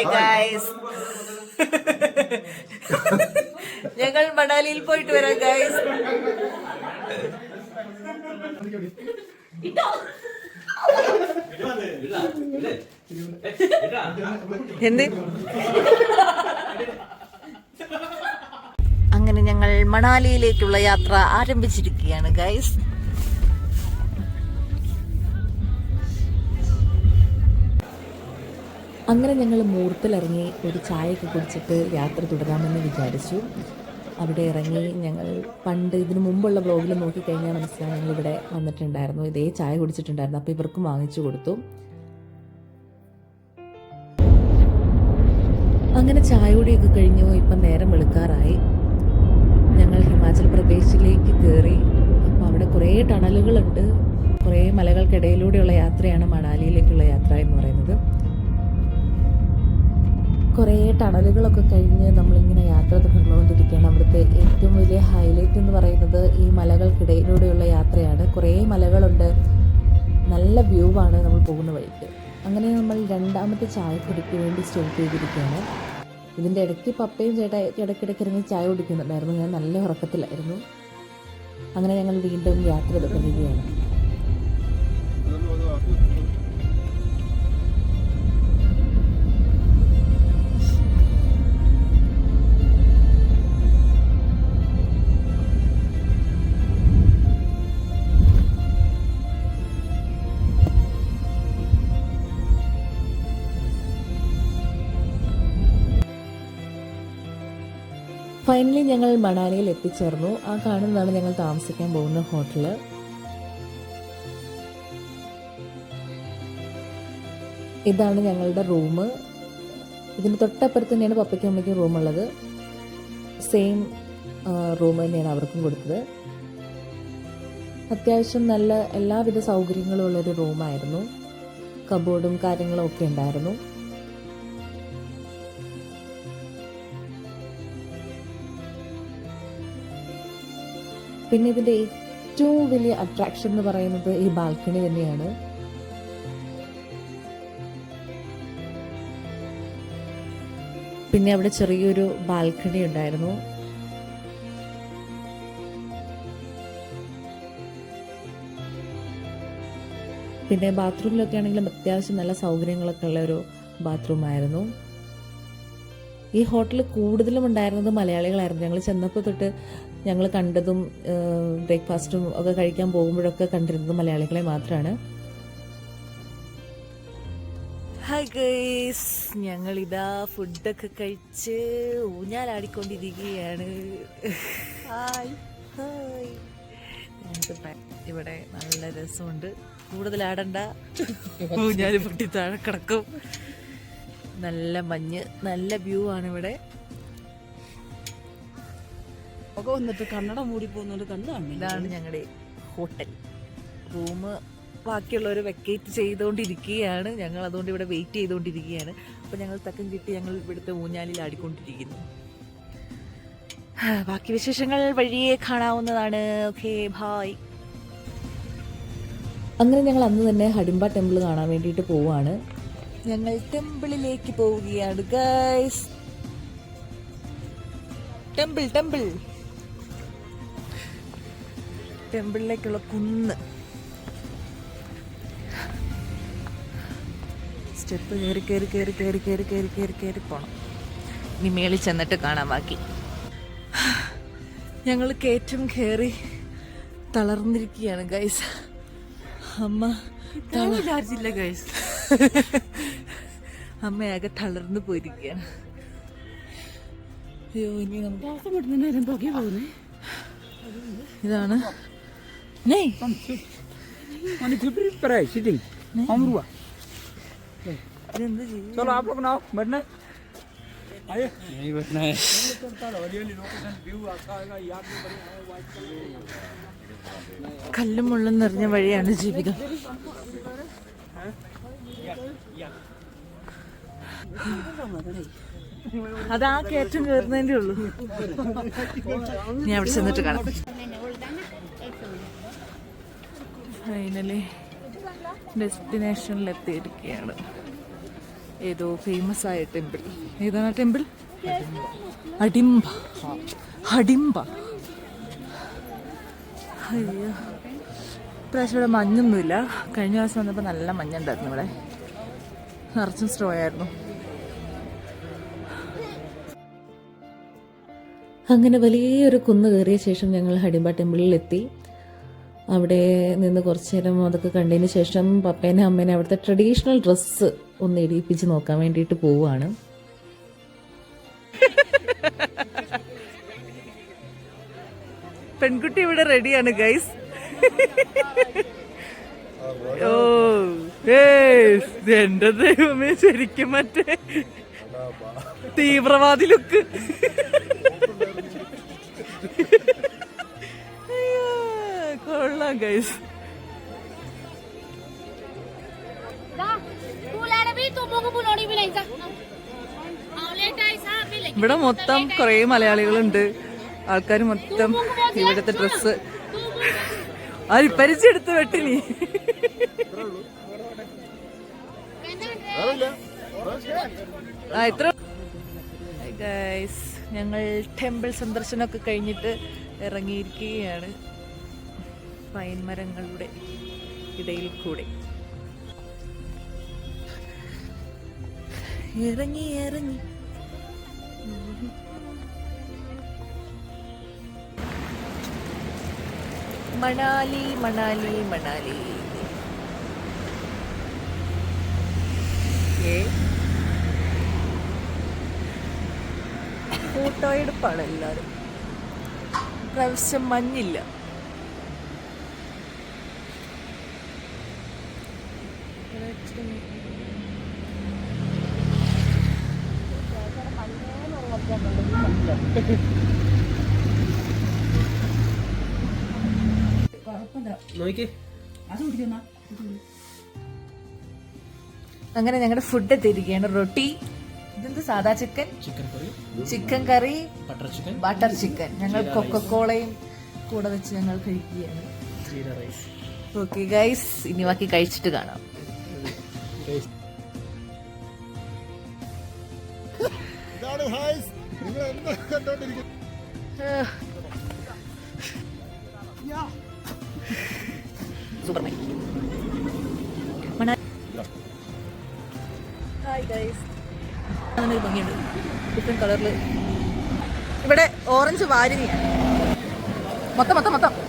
Hi guys ഞങ്ങൾ മണാലിയിൽ പോയിട്ട് വരാം ഗൈസ് എന്ത്? അങ്ങനെ ഞങ്ങൾ മണാലിയിലേക്കുള്ള യാത്ര ആരംഭിച്ചിരിക്കുകയാണ് ഗൈസ് അങ്ങനെ ഞങ്ങൾ മൂർത്തിലിറങ്ങി ഒരു ചായയൊക്കെ കുടിച്ചിട്ട് യാത്ര തുടരാമെന്ന് വിചാരിച്ചു. അവിടെ ഇറങ്ങി ഞങ്ങൾ പണ്ട് ഇതിനു മുമ്പുള്ള വ്ളോഗിൽ നോക്കിക്കഴിഞ്ഞാൽ മനസ്സിലായി ഞങ്ങൾ ഇവിടെ വന്നിട്ടുണ്ടായിരുന്നു. ഇതേ ചായ കുടിച്ചിട്ടുണ്ടായിരുന്നു. അപ്പോൾ ഇവർക്കും വാങ്ങിച്ചു കൊടുത്തു. അങ്ങനെ ചായ കഴിഞ്ഞു. ഇപ്പം നേരം വെളുക്കാറായി. ഞങ്ങൾ ഹിമാചൽ പ്രദേശിലേക്ക് കയറി അപ്പോൾ അവിടെ കുറേ ടണലുകളുണ്ട്. കുറേ മലകൾക്കിടയിലൂടെയുള്ള യാത്രയാണ് മണാലിയിലേക്കുള്ള യാത്ര എന്ന് പറയുന്നത്. കുറേ ടണലുകളൊക്കെ കഴിഞ്ഞ് നമ്മളിങ്ങനെ യാത്ര തുടർന്നുകൊണ്ടിരിക്കുകയാണ്. അവിടുത്തെ ഏറ്റവും വലിയ ഹൈലൈറ്റ് എന്ന് പറയുന്നത് ഈ മലകൾക്കിടയിലൂടെയുള്ള യാത്രയാണ്. കുറേ മലകളുണ്ട്. നല്ല വ്യൂ ആണ് നമ്മൾ പോകുന്ന വഴിക്ക്. അങ്ങനെ നമ്മൾ രണ്ടാമത്തെ ചായക്കുടിക്ക് വേണ്ടി സ്റ്റോപ്പ് ചെയ്തിരിക്കുകയാണ്. ഇതിന്റെ ഇടയ്ക്ക് പപ്പയും ചേട്ടാ ഇടയ്ക്കിടയ്ക്ക് ഇറങ്ങി ചായ കുടിക്കുന്നുണ്ടായിരുന്നു. ഞാൻ നല്ല ഉറക്കത്തിലായിരുന്നു. അങ്ങനെ ഞങ്ങൾ വീണ്ടും യാത്ര തുടരുകയാണ്. ഫൈനലി ഞങ്ങൾ മണാലിയിൽ എത്തിച്ചേർന്നു. ആ കാണുന്നതാണ് ഞങ്ങൾ താമസിക്കാൻ പോകുന്ന ഹോട്ടൽ ഇതാണ് ഞങ്ങളുടെ റൂം. ഇതിന് തൊട്ടപ്പുറത്ത് തന്നെയാണ് പപ്പയ്ക്കും അമ്മയ്ക്കും റൂമുള്ളത് സെയിം റൂം തന്നെയാണ് അവർക്കും കൊടുത്തത്. അത്യാവശ്യം നല്ല എല്ലാവിധ സൗകര്യങ്ങളും ഉള്ളൊരു റൂമായിരുന്നു കബോർഡും കാര്യങ്ങളും ഒക്കെ ഉണ്ടായിരുന്നു. പിന്നെ ഇതിന്റെ ഏറ്റവും വലിയ അട്രാക്ഷൻ എന്ന് പറയുന്നത് ഈ ബാൽക്കണി തന്നെയാണ്. പിന്നെ അവിടെ ചെറിയൊരു ബാൽക്കണി ഉണ്ടായിരുന്നു. പിന്നെ ബാത്റൂമിലൊക്കെ ആണെങ്കിലും അത്യാവശ്യം നല്ല സൗകര്യങ്ങളൊക്കെ ഉള്ള ഒരു ബാത്റൂം ആയിരുന്നു. ഈ ഹോട്ടലിൽ കൂടുതലും ഉണ്ടായിരുന്നത് മലയാളികളായിരുന്നു. ഞങ്ങൾ ചെന്നപ്പോൾ തൊട്ട് ഞങ്ങൾ കണ്ടതും ബ്രേക്ക്ഫാസ്റ്റും ഒക്കെ കഴിക്കാൻ പോകുമ്പോഴൊക്കെ കണ്ടിരുന്നത് മലയാളികളെ മാത്രമാണ് ഹായ് ഗൈസ് ഞങ്ങളിതാ ഫുഡൊക്കെ കഴിച്ച് ഊഞ്ഞാലാടിക്കൊണ്ടിരിക്കുകയാണ്. ഹായ് ഹായ് ഞങ്ങൾക്ക് ഇവിടെ നല്ല രസമുണ്ട്. കൂടുതൽ ആടണ്ട ഊഞ്ഞാൽ പൊട്ടി താഴെ കിടക്കും. നല്ല മഞ്ഞ് നല്ല വ്യൂ ആണ് ഇവിടെ. ഒക്കെ വന്നിട്ട് കണ്ണട മൂടി പോകുന്നോണ്ട് കണ്ണ് ഇതാണ് ഞങ്ങളുടെ ഹോട്ടൽ. റൂം ബാക്കിയുള്ളവർ വെക്കേറ്റ് ചെയ്തുകൊണ്ടിരിക്കുകയാണ് ഞങ്ങൾ അതുകൊണ്ട് ഇവിടെ വെയിറ്റ് ചെയ്തുകൊണ്ടിരിക്കുകയാണ് അപ്പോൾ ഞങ്ങൾ തക്കം കിട്ടി ഞങ്ങൾ ഇവിടുത്തെ ഊഞ്ഞാലിൽ ആടിക്കൊണ്ടിരിക്കുന്നു. ബാക്കി വിശേഷങ്ങൾ വഴിയെ കാണാവുന്നതാണ്. ഓക്കേ ബായ് അങ്ങനെ ഞങ്ങൾ അന്ന് തന്നെ ഹഡിംബ ടെമ്പിൾ കാണാൻ വേണ്ടിയിട്ട് പോവാണ്. ഞങ്ങൾ ടെമ്പിളിലേക്ക് പോവുകയാണ് ഗൈസ് ടെമ്പിൾ ടെമ്പിൾ. ടെമ്പിളിലേക്കുള്ള കുന്ന്. സ്റ്റെപ്പ് കയറി കയറി കയറി കയറി കയറി കയറി കയറി കയറി പോണം. ഇനി മേളിൽ ചെന്നിട്ട് കാണാൻ ബാക്കി. ഞങ്ങൾ കയറ്റം കയറി തളർന്നിരിക്കുകയാണ് ഗൈസ് അമ്മ ചാർജില്ല ഗൈസ് അമ്മയാകെ തളർന്നു പോയിരിക്കുകയാണ്. അയ്യോ ഇനി നമുക്ക് ഇതാണ് Nee. Kom, zit. Want ik heb er niet prijs, zit ik. Amroa. ચલો આપણો પણ આવો બને નહીં બટના കല്ലും മുള്ളും നിറഞ്ഞ വഴിയാണ് ജീവിതം അത് ആ കയറ്റം കയറുന്നതിന്റെ ഉള്ളൂ ഞാൻ അവിടെ ചെന്നിട്ട് കാണാം ഫൈനലി ഡെസ്റ്റിനേഷനിൽ എത്തിയിരിക്കുകയാണ് ഏതോ ഫേമസ് ആയ ടെമ്പിൾ ഏതാണ് ടെമ്പിൾ അടിമ്പ. അടിമ്പ. അയ്യോ. ഇപ്രാവശ്യം ഇവിടെ മഞ്ഞൊന്നുമില്ല. കഴിഞ്ഞ പ്രാവശ്യം വന്നപ്പോൾ നല്ല മഞ്ഞുണ്ടായിരുന്നു ഇവിടെ. നിറച്ചും സ്ട്രോ ആയിരുന്നു. അങ്ങനെ വലിയൊരു കുന്ന് കയറിയ ശേഷം ഞങ്ങൾ ഹടിമ്പ ടെമ്പിളിൽ എത്തി. അവിടെ നിന്ന് കുറച്ച് നേരം അതൊക്കെ കണ്ടതിന് ശേഷം പപ്പേനെ അമ്മേനെ അവിടുത്തെ ട്രഡീഷണൽ ഡ്രസ്സ് ഒന്ന് ഇടിയിപ്പിച്ച് നോക്കാൻ വേണ്ടിയിട്ട് പോവുകയാണ്. പെൺകുട്ടി ഇവിടെ റെഡിയാണ് ഗൈസ് ഓ എന്റെ ദൈവമേ ശരിക്കും മറ്റേ തീവ്രവാദി ലുക്ക് bi ഗൈസ് ഇവിടെ മൊത്തം കുറേ മലയാളികളുണ്ട്. ആൾക്കാർ മൊത്തം ഇവിടുത്തെ ഡ്രസ്സ്. ആ പരിചയെടുത്ത് വെട്ടിനി ആ ഇത്ര ഗൈസ് ഞങ്ങൾ ടെമ്പിൾ സന്ദർശനമൊക്കെ കഴിഞ്ഞിട്ട് ഇറങ്ങിയിരിക്കുകയാണ്. പൈൻ മരങ്ങളുടെ ഇടയിൽ കൂടെ. ഇറങ്ങി ഇറങ്ങി. മണാലി മണാലി മണാലി. ഫോട്ടോ എടുപ്പാണ് എല്ലാവരും പ്രാവശ്യം മഞ്ഞില്ല. അങ്ങനെ ഞങ്ങളുടെ ഫുഡ് എത്തിയിരിക്കുകയാണ്. റൊട്ടി ഇതെന്ത് സാദാ chicken chicken curry chicken curry butter chicken butter chicken ഞങ്ങൾ കൊക്കക്കോളയും കൂടെ വെച്ച് ഞങ്ങൾ കഴിക്കുകയാണ്. ഓക്കെ ഗൈസ് ഇനി ബാക്കി കഴിച്ചിട്ട് കാണാം. സൂപ്പർ മണാലി ഹായ് ഗൈസ് അങ്ങനൊരു ഭംഗിയുണ്ട്. ഡിഫറെന്റ് കളറിൽ ഇവിടെ ഓറഞ്ച് വാരിനിയാണ്. മൊത്തം മൊത്തം മൊത്തം.